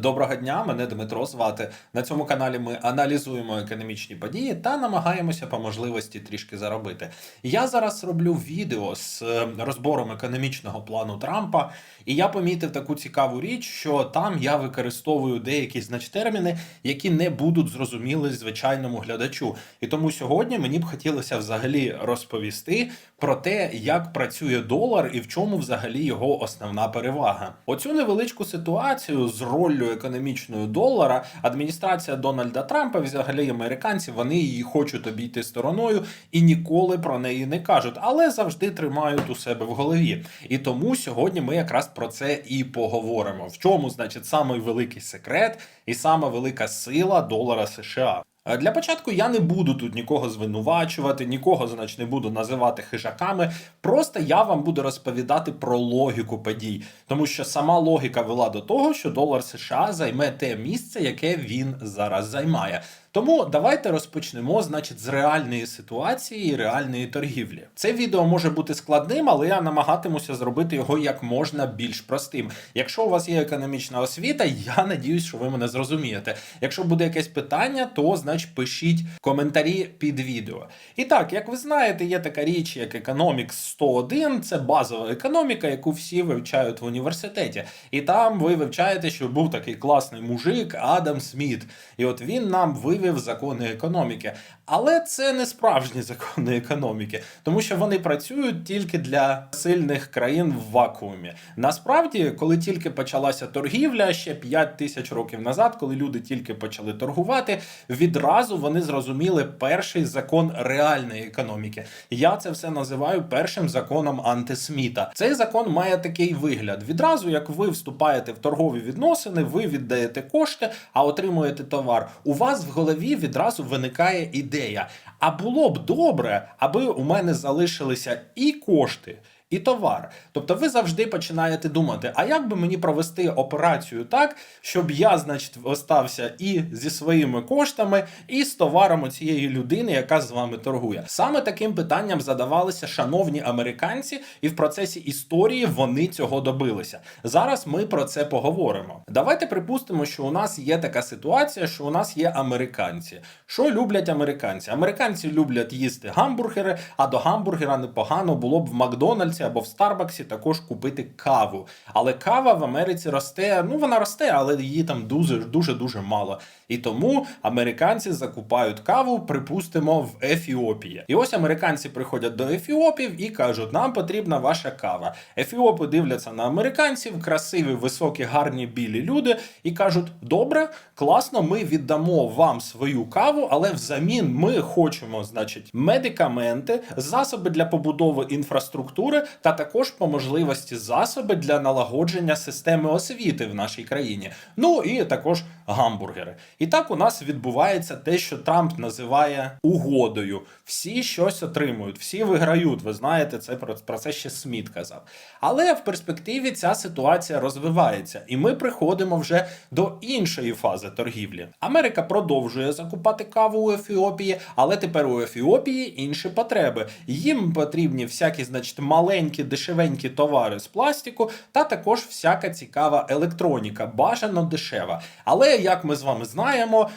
Доброго дня, мене Дмитро звати. На цьому каналі ми аналізуємо економічні події та намагаємося по можливості трішки заробити. Я зараз роблю відео з е, розбором економічного плану Трампа, і я помітив таку цікаву річ, що там я використовую деякі значить, терміни, які не будуть зрозуміли звичайному глядачу. І тому сьогодні мені б хотілося взагалі розповісти про те, як працює долар і в чому взагалі його основна перевага. Оцю невеличку ситуацію з роллю економічною долара адміністрація Дональда Трампа, взагалі американці, вони її хочуть обійти стороною і ніколи про неї не кажуть, але завжди тримають у себе в голові. І тому сьогодні ми якраз про це і поговоримо. В чому, значить, самий великий секрет і сама велика сила долара США. Е, Для початку я не буду тут нікого звинувачувати, нікого, значить, не буду називати хижаками. Просто я вам буду розповідати про логіку подій, тому що сама логіка вела до того, що долар США займе те місце, яке він зараз займає. Тому давайте розпочнемо, значить, з реальної ситуації і реальної торгівлі. Це відео може бути складним, але я намагатимуся зробити його як можна більш простим. Якщо у вас є економічна освіта, я надіюсь, що ви мене зрозумієте. Якщо буде якесь питання, то значить пишіть коментарі під відео. І так, як ви знаєте, є така річ, як Economics 101, це базова економіка, яку всі вивчають в університеті. І там ви вивчаєте, що був такий класний мужик Адам Сміт. І от він нам вивів закони економіки. Але це не справжні закони економіки, тому що вони працюють тільки для сильних країн в вакуумі. Насправді, коли тільки почалася торгівля ще 5 тисяч років назад, коли люди тільки почали торгувати, відразу вони зрозуміли перший закон реальної економіки. Я це все називаю першим законом антисміта. Цей закон має такий вигляд: відразу, як ви вступаєте в торгові відносини, ви віддаєте кошти, а отримуєте товар. У вас в голові відразу виникає ідея. А було б добре, аби у мене залишилися і кошти. І товар. Тобто ви завжди починаєте думати, а як би мені провести операцію так, щоб я, значить, остався і зі своїми коштами, і з товаром у цієї людини, яка з вами торгує. Саме таким питанням задавалися шановні американці, і в процесі історії вони цього добилися. Зараз ми про це поговоримо. Давайте припустимо, що у нас є така ситуація, що у нас є американці. Що люблять американці? Американці люблять їсти гамбургери, а до гамбургера непогано було б в Макдональдсі або в Старбаксі також купити каву. Але кава в Америці росте, ну вона росте, але її там дуже дуже дуже мало. І тому американці закупають каву, припустимо, в Ефіопії. І ось американці приходять до Ефіопів і кажуть: нам потрібна ваша кава. Ефіопи дивляться на американців, красиві, високі, гарні білі люди, і кажуть: добре, класно, ми віддамо вам свою каву, але взамін ми хочемо, значить, медикаменти, засоби для побудови інфраструктури та також по можливості засоби для налагодження системи освіти в нашій країні. Ну і також гамбургери. І так у нас відбувається те, що Трамп називає угодою. Всі щось отримують, всі виграють. Ви знаєте, це про, про це ще Сміт казав. Але в перспективі ця ситуація розвивається, і ми приходимо вже до іншої фази торгівлі. Америка продовжує закупати каву у Ефіопії, але тепер у Ефіопії інші потреби. Їм потрібні всякі, значить, маленькі, дешевенькі товари з пластику, та також всяка цікава електроніка, бажано дешева. Але як ми з вами знаємо,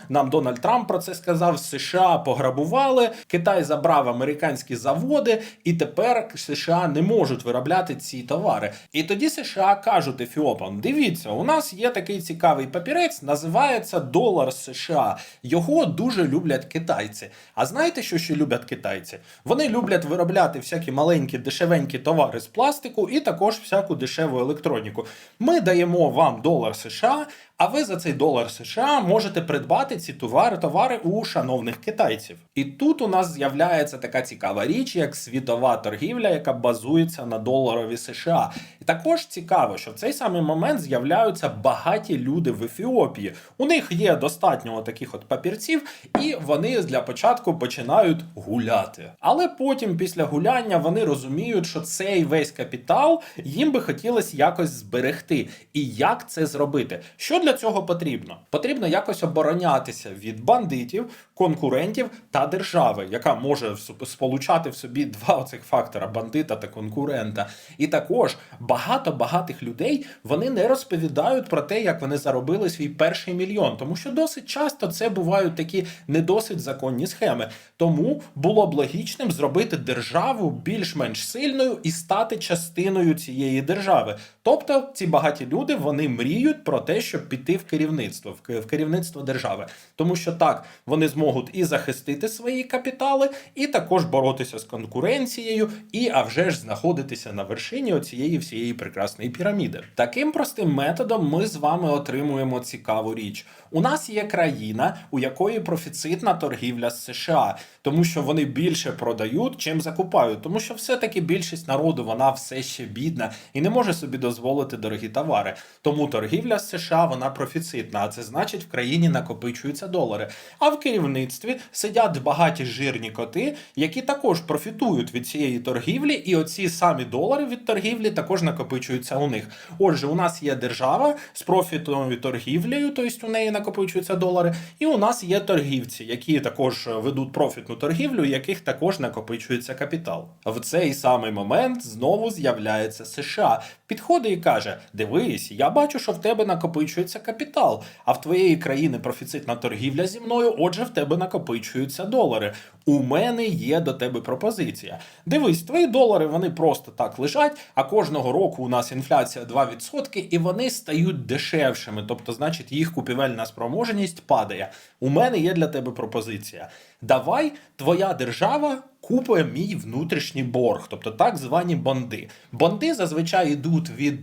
нам Дональд Трамп про це сказав: США пограбували, Китай забрав американські заводи, і тепер США не можуть виробляти ці товари. І тоді США кажуть Ефіопам: дивіться, у нас є такий цікавий папірець, називається долар США. Його дуже люблять китайці. А знаєте, що ще люблять китайці? Вони люблять виробляти всякі маленькі дешевенькі товари з пластику і також всяку дешеву електроніку. Ми даємо вам долар США. А ви за цей долар США можете придбати ці товари товари у шановних китайців. І тут у нас з'являється така цікава річ, як світова торгівля, яка базується на доларові США. І також цікаво, що в цей самий момент з'являються багаті люди в Ефіопії. У них є достатньо таких от папірців, і вони для початку починають гуляти. Але потім, після гуляння, вони розуміють, що цей весь капітал їм би хотілося якось зберегти. І як це зробити? Що для для цього потрібно? Потрібно якось оборонятися від бандитів, конкурентів та держави, яка може сполучати в собі два оцих фактора бандита та конкурента. І також багато багатих людей вони не розповідають про те, як вони заробили свій перший мільйон, тому що досить часто це бувають такі не досить законні схеми. Тому було б логічним зробити державу більш-менш сильною і стати частиною цієї держави. Тобто ці багаті люди вони мріють про те, щоб піти в керівництво, в керівництво держави, тому що так вони зможуть і захистити свої капітали, і також боротися з конкуренцією, і а вже ж знаходитися на вершині оцієї всієї прекрасної піраміди. Таким простим методом ми з вами отримуємо цікаву річ. У нас є країна, у якої профіцитна торгівля з США, тому що вони більше продають, чим закупають, тому що все-таки більшість народу вона все ще бідна і не може собі дозволити дорогі товари. Тому торгівля з США вона профіцитна, а це значить в країні накопичуються долари. А в керівництві сидять багаті жирні коти, які також профітують від цієї торгівлі, і оці самі долари від торгівлі також накопичуються у них. Отже, у нас є держава з профітною торгівлею, тобто у неї накопичуються долари, і у нас є торгівці, які також ведуть профітну торгівлю, яких також накопичується капітал. В цей самий момент знову з'являється США. Підходить і каже: Дивись, я бачу, що в тебе накопичується капітал, а в твоєї країни профіцитна торгівля зі мною, отже, в тебе накопичуються долари. У мене є до тебе пропозиція. Дивись, твої долари вони просто так лежать, а кожного року у нас інфляція 2%, і вони стають дешевшими. Тобто, значить, їх купівельна спроможність падає. У мене є для тебе пропозиція. Давай, твоя держава купує мій внутрішній борг, тобто так звані бонди. Бонди зазвичай йдуть від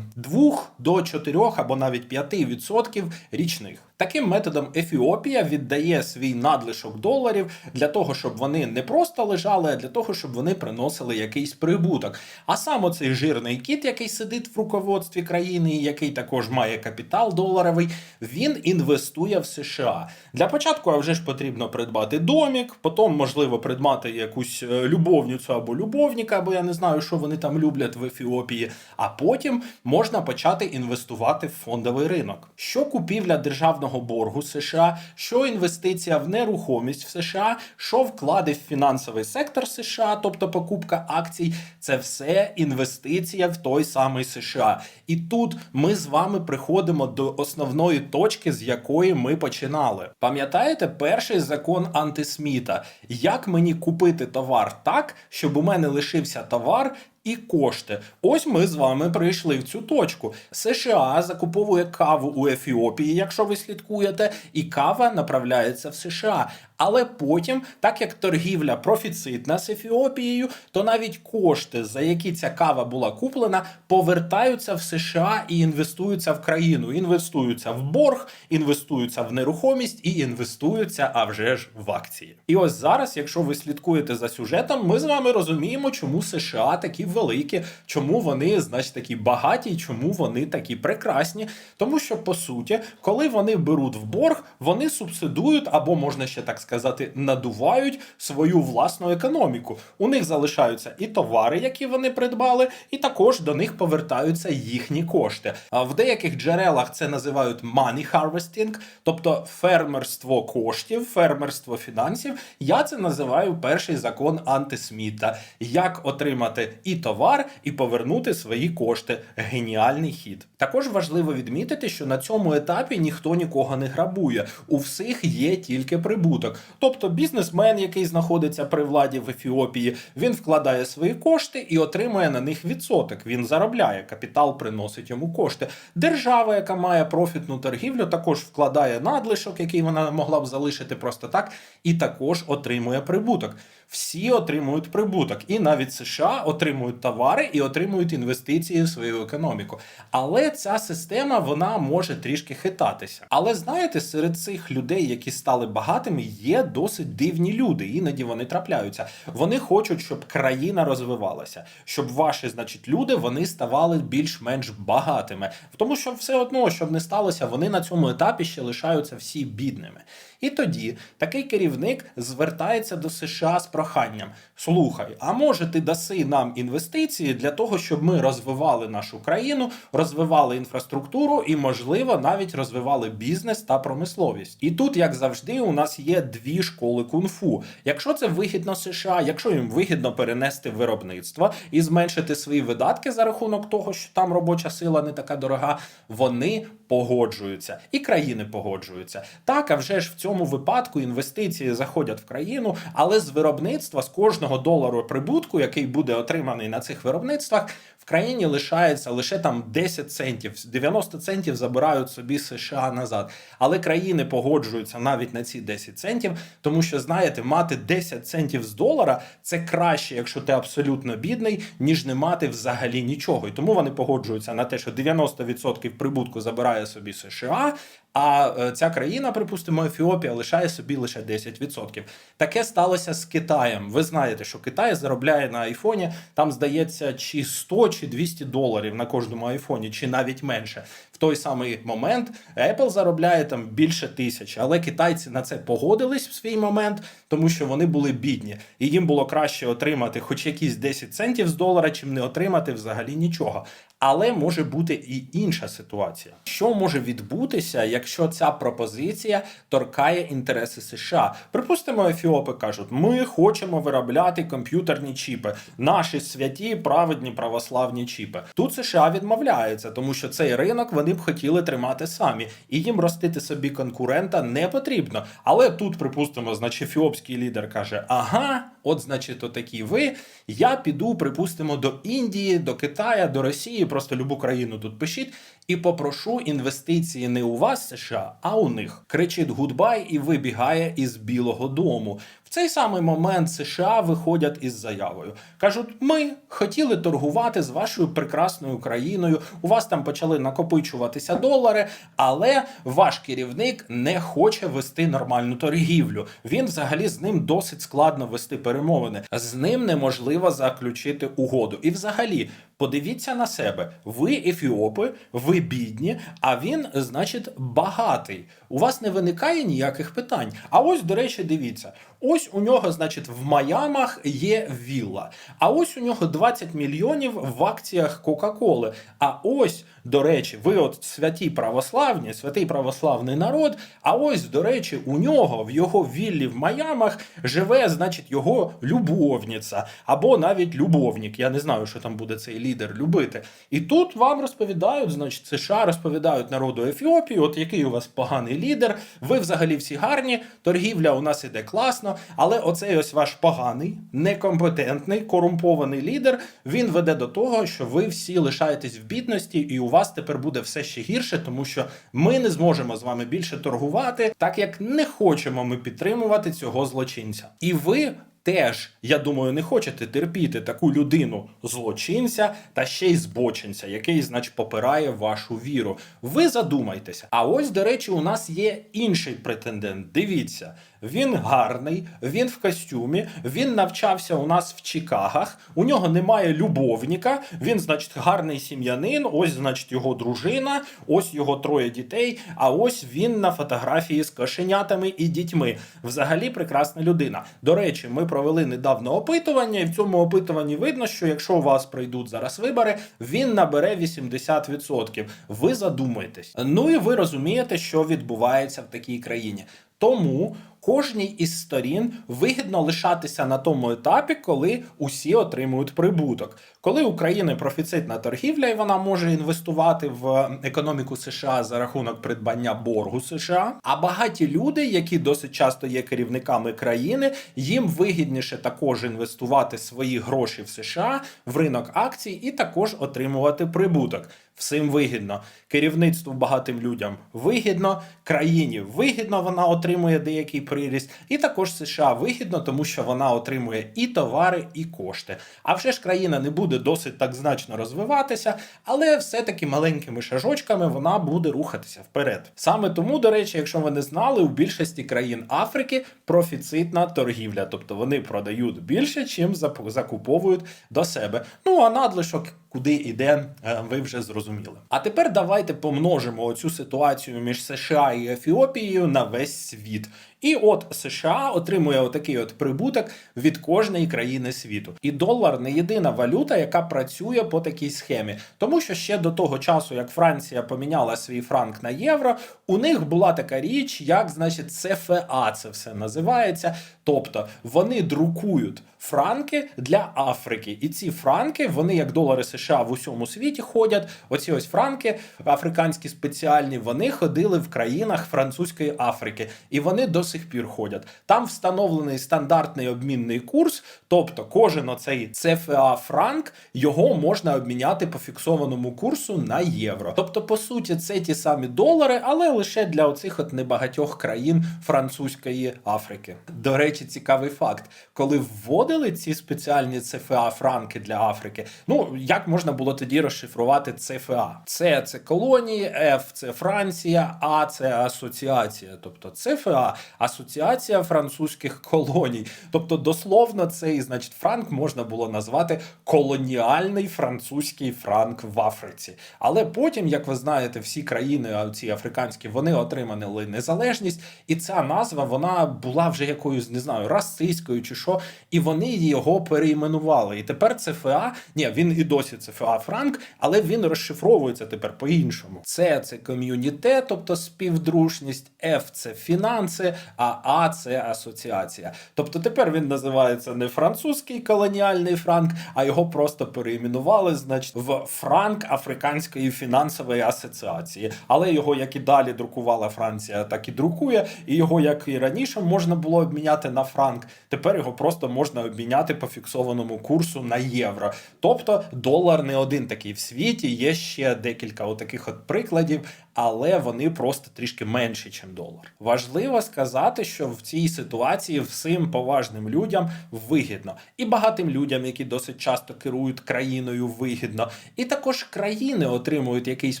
2 до 4 або навіть 5% річних. Таким методом Ефіопія віддає свій надлишок доларів для того, щоб вони не просто лежали, а для того, щоб вони приносили якийсь прибуток. А сам оцей жирний кіт, який сидить в руководстві країни, і який також має капітал доларовий, він інвестує в США. Для початку а вже ж потрібно придбати домік, потім можливо придбати якусь е, любовницю або любовника, або я не знаю, що вони там люблять в Ефіопії. А потім можна почати інвестувати в фондовий ринок. Що купівля державного боргу США, що інвестиція в нерухомість в США, що вклади в фінансовий сектор США, тобто покупка акцій, це все інвестиція в той самий США. І тут ми з вами приходимо до основної точки, з якої ми починали. Пам'ятаєте перший закон антисміта? Як мені купити товар так, щоб у мене лишився товар? І кошти. Ось ми з вами прийшли в цю точку. США закуповує каву у Ефіопії, якщо ви слідкуєте, і кава направляється в США. Але потім, так як торгівля профіцитна з Ефіопією, то навіть кошти, за які ця кава була куплена, повертаються в США і інвестуються в країну. Інвестуються в борг, інвестуються в нерухомість і інвестуються, а вже ж в акції. І ось зараз, якщо ви слідкуєте за сюжетом, ми з вами розуміємо, чому США такі великі, чому вони, значить, такі багаті, і чому вони такі прекрасні. Тому що, по суті, коли вони беруть в борг, вони субсидують, або можна ще так сказати, надувають свою власну економіку. У них залишаються і товари, які вони придбали, і також до них повертаються їхні кошти. А в деяких джерелах це називають money harvesting, тобто фермерство коштів, фермерство фінансів. Я це називаю перший закон антисміта. Як отримати і товар, і повернути свої кошти. Геніальний хід. Також важливо відмітити, що на цьому етапі ніхто нікого не грабує. У всіх є тільки прибуток. Тобто бізнесмен, який знаходиться при владі в Ефіопії, він вкладає свої кошти і отримує на них відсоток. Він заробляє, капітал приносить йому кошти. Держава, яка має профітну торгівлю, також вкладає надлишок, який вона могла б залишити просто так, і також отримує прибуток. Всі отримують прибуток, і навіть США отримують товари і отримують інвестиції в свою економіку. Але ця система вона може трішки хитатися. Але знаєте, серед цих людей, які стали багатими, є досить дивні люди, іноді вони трапляються. Вони хочуть, щоб країна розвивалася, щоб ваші, значить, люди вони ставали більш-менш багатими. Тому що все одно, щоб не сталося, вони на цьому етапі ще лишаються всі бідними. І тоді такий керівник звертається до США з проханням: слухай, а може ти даси нам інвестиції для того, щоб ми розвивали нашу країну, розвивали інфраструктуру і, можливо, навіть розвивали бізнес та промисловість. І тут, як завжди, у нас є дві школи кунг-фу. Якщо це вигідно США, якщо їм вигідно перенести виробництво і зменшити свої видатки за рахунок того, що там робоча сила не така дорога, вони погоджуються і країни погоджуються. Так, а вже ж в цьому випадку інвестиції заходять в країну, але з виробництва з кожного долару прибутку, який буде отриманий на цих виробництвах, країні лишається лише там 10 центів, 90 центів забирають собі США назад. Але країни погоджуються навіть на ці 10 центів, тому що знаєте, мати 10 центів з долара це краще, якщо ти абсолютно бідний, ніж не мати взагалі нічого. І тому вони погоджуються на те, що 90% прибутку забирає собі США. А е, ця країна, припустимо, Ефіопія, лишає собі лише 10%. Таке сталося з Китаєм. Ви знаєте, що Китай заробляє на айфоні, там здається, чи 100 чи 200 доларів на кожному айфоні, чи навіть менше. В той самий момент Apple заробляє там більше тисячі, але китайці на це погодились в свій момент, тому що вони були бідні, і їм було краще отримати хоч якісь 10 центів з долара, чим не отримати взагалі нічого. Але може бути і інша ситуація. Що може відбутися, якщо ця пропозиція торкає інтереси США? Припустимо, ефіопи кажуть: ми хочемо виробляти комп'ютерні чіпи, наші святі, праведні православні чіпи. Тут США відмовляється, тому що цей ринок вони б хотіли тримати самі, і їм ростити собі конкурента не потрібно. Але тут, припустимо, значить, ефіопський лідер каже: Ага, от, значить, отакі ви. Я піду, припустимо, до Індії, до Китаю, до Росії, просто любу країну тут пишіть, і попрошу інвестиції не у вас, США, а у них. Кричить гудбай і вибігає із Білого Дому. В цей самий момент США виходять із заявою. Кажуть: ми хотіли торгувати з вашою прекрасною країною. У вас там почали накопичуватися долари, але ваш керівник не хоче вести нормальну торгівлю. Він взагалі з ним досить складно вести перемовини. З ним неможливо заключити угоду. І взагалі. Подивіться на себе, ви ефіопи, ви бідні, а він, значить, багатий. У вас не виникає ніяких питань. А ось, до речі, дивіться: ось у нього, значить, в Майамах є вілла. А ось у нього 20 мільйонів в акціях Кока-Коли. А ось, до речі, ви от святі православні, святий православний народ. А ось, до речі, у нього в його віллі в Майамах живе, значить, його любовниця або навіть любовник. Я не знаю, що там буде цей лідер любити. І тут вам розповідають, значить, США розповідають народу Ефіопії, от який у вас поганий лідер. Ви взагалі всі гарні, торгівля у нас іде класно, але оцей ось ваш поганий, некомпетентний, корумпований лідер. Він веде до того, що ви всі лишаєтесь в бідності, і у вас тепер буде все ще гірше, тому що ми не зможемо з вами більше торгувати, так як не хочемо ми підтримувати цього злочинця. І ви. Теж, я думаю, не хочете терпіти таку людину злочинця та ще й збочинця, який, значить, попирає вашу віру. Ви задумайтеся. А ось, до речі, у нас є інший претендент. Дивіться, він гарний, він в костюмі, він навчався у нас в Чикагах. У нього немає любовника. Він, значить, гарний сім'янин. Ось, значить, його дружина, ось його троє дітей. А ось він на фотографії з кошенятами і дітьми. Взагалі прекрасна людина. До речі, ми провели недавно опитування, і в цьому опитуванні видно, що якщо у вас прийдуть зараз вибори, він набере 80%. Ви задумаєтесь. Ну і ви розумієте, що відбувається в такій країні. Тому кожній із сторін вигідно лишатися на тому етапі, коли усі отримують прибуток. Коли України профіцитна торгівля, і вона може інвестувати в економіку США за рахунок придбання боргу США. А багаті люди, які досить часто є керівниками країни, їм вигідніше також інвестувати свої гроші в США в ринок акцій і також отримувати прибуток. всім вигідно. Керівництву багатим людям вигідно, країні вигідно, вона отримує деякий приріст, і також США вигідно, тому що вона отримує і товари, і кошти. А вже ж країна не буде досить так значно розвиватися, але все-таки маленькими шажочками вона буде рухатися вперед. Саме тому, до речі, якщо ви не знали, у більшості країн Африки профіцитна торгівля, тобто вони продають більше, чим закуповують до себе. Ну а надлишок. Куди йде, е, ви вже зрозуміли. А тепер давайте помножимо оцю ситуацію між США і Ефіопією на весь світ. І от США отримує отакий от прибуток від кожної країни світу. І долар не єдина валюта, яка працює по такій схемі. Тому що ще до того часу, як Франція поміняла свій франк на євро, у них була така річ, як значить ЦФА, це все називається. Тобто вони друкують франки для Африки, і ці франки, вони як долари США в усьому світі ходять. Оці ось франки африканські спеціальні, вони ходили в країнах французької Африки, і вони до сих пір ходять. Там встановлений стандартний обмінний курс, тобто кожен оцей ЦФА франк його можна обміняти по фіксованому курсу на євро. Тобто, по суті, це ті самі долари, але лише для оцих от небагатьох країн французької Африки. До речі, цікавий факт, коли вводили ці спеціальні ЦФА франки для Африки, ну як можна було тоді розшифрувати ЦФА? Це це колонії, Ф це Франція, А це асоціація. Тобто ЦФА асоціація французьких колоній. Тобто, дословно, цей значить франк можна було назвати колоніальний французький франк в Африці. Але потім, як ви знаєте, всі країни, ці африканські, вони отримали незалежність, і ця назва вона була вже якоюсь не знаю, расистською чи що, і вони його перейменували. І тепер ЦФА, ні, він і досі ЦФА Франк, але він розшифровується тепер по-іншому. Це це ком'юніте, тобто співдружність, Ф це фінанси, а А це асоціація. Тобто тепер він називається не французький колоніальний франк, а його просто перейменували, значить, в франк Африканської фінансової асоціації. Але його як і далі друкувала Франція, так і друкує. І його, як і раніше, можна було обміняти на франк. Тепер його просто можна обміняти по фіксованому курсу на євро. Тобто долар не один такий в світі. Є ще декілька отаких от прикладів, але вони просто трішки менші, ніж долар. Важливо сказати, що в цій ситуації всім поважним людям вигідно, і багатим людям, які досить часто керують країною, вигідно, і також країни отримують якийсь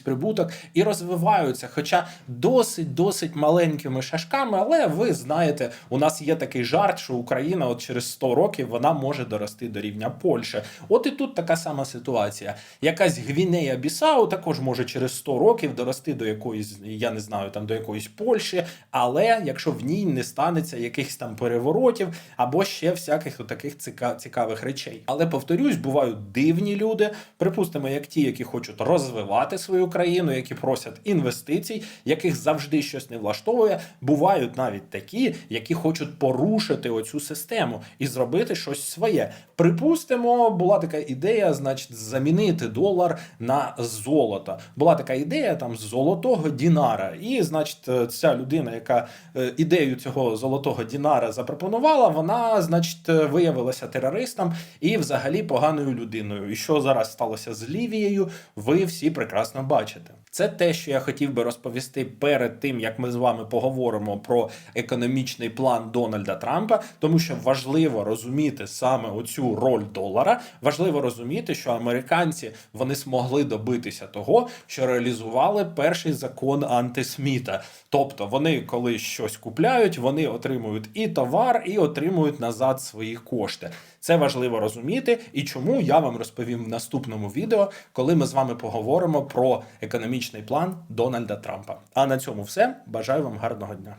прибуток і розвиваються, хоча досить досить маленькими шашками. Але ви знаєте, у нас є такий жарт, що Україна, от через 100 років, вона може дорости до рівня Польщі. От і тут така сама ситуація. Якась Гвінея Бісау також може через 100 років дорости до якоїсь, я не знаю, там до якоїсь Польщі, але якщо в ній не станеться якихось там переворотів або ще всяких таких цікавих речей. Але повторюсь, бувають дивні люди, припустимо, як ті, які хочуть розвивати свою країну, які просять інвестицій, яких завжди щось не влаштовує. Бувають навіть такі, які хочуть порушити оцю систему і зробити щось своє. Припустимо, була така ідея, значить, замінити долар на золото. Була така ідея там золотого дінара. І, значить, ця людина, яка е, ідею цього золотого дінара запропонувала, вона, значить, виявилася терористом і взагалі поганою людиною. І що зараз сталося з Лівією, ви всі прекрасно бачите. Це те, що я хотів би розповісти перед тим, як ми з вами поговоримо про економічний план Дональда Трампа, тому що важливо розуміти саме оцю роль долара. Важливо розуміти, що американці вони змогли добитися того, що реалізували перший закон антисміта. Тобто вони, коли щось купляють, вони отримують і товар, і отримують назад свої кошти. Це важливо розуміти, і чому я вам розповім в наступному відео, коли ми з вами поговоримо про економічний план Дональда Трампа. А на цьому все. Бажаю вам гарного дня.